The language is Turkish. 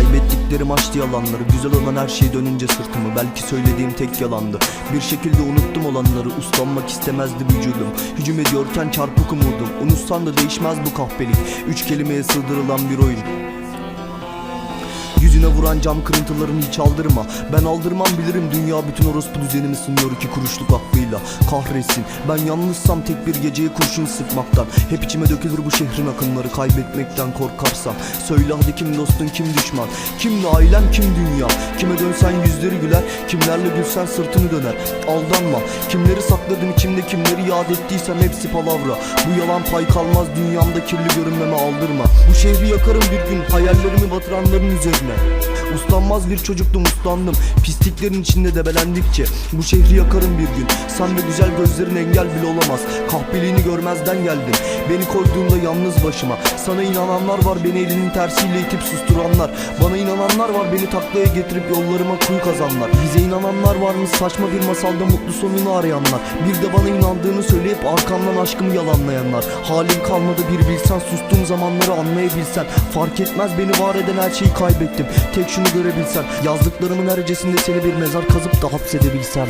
Söylediklerim açtı yalanları. Güzel olan her şey dönünce sırtımı. Belki söylediğim tek yalandı. Bir şekilde unuttum olanları. Uslanmak istemezdi vücudum. Hücum ediyorken çarpık umudum. Unutsan da değişmez bu kahpelik. Üç kelimeye sığdırılan bir oyun Yüzüne vuran cam kırıntılarını hiç aldırma. Ben aldırmam bilirim dünya bütün orospu düzenimi sınıyor iki kuruşluk aklıyla Kahretsin ben yalnızsam tek bir geceye kurşun sıkmaktan Hep içime dökülür bu şehrin akınları kaybetmekten korkarsam. Söyle hadi kim dostun kim düşman? Kimle ailen kim dünya? Kime dönsen yüzleri güler Kimlerle gülsen sırtını döner. Aldanma kimleri sakladım içimde kimleri yad ettiysem hepsi palavra. Bu yalan pay kalmaz dünyamda kirli görünmeme aldırma. Bu şehri yakarım bir gün hayallerimi batıranların üzerine Uslanmaz bir çocuktum uslandım. Pisliklerin içinde debelendikçe Bu şehri yakarım bir gün. Sen ve güzel gözlerin engel bile olamaz. Kahpeliğini görmezden geldim. Beni koyduğunda yalnız başıma. Sana inananlar var beni elinin tersiyle itip susturanlar. Bana inananlar var beni taklaya getirip yollarıma kuyu kazanlar. Bize inananlar var mı saçma bir masalda mutlu sonunu arayanlar. Bir de bana inandığını söyleyip arkamdan aşkımı yalanlayanlar. Halim kalmadı bir bilsen sustuğum zamanları anlayabilsen. Fark etmez beni var eden her şeyi kaybettim Tek şunu görebilsen Yazdıklarımın her hecesinde seni bir mezar kazıp da hapsedebilsem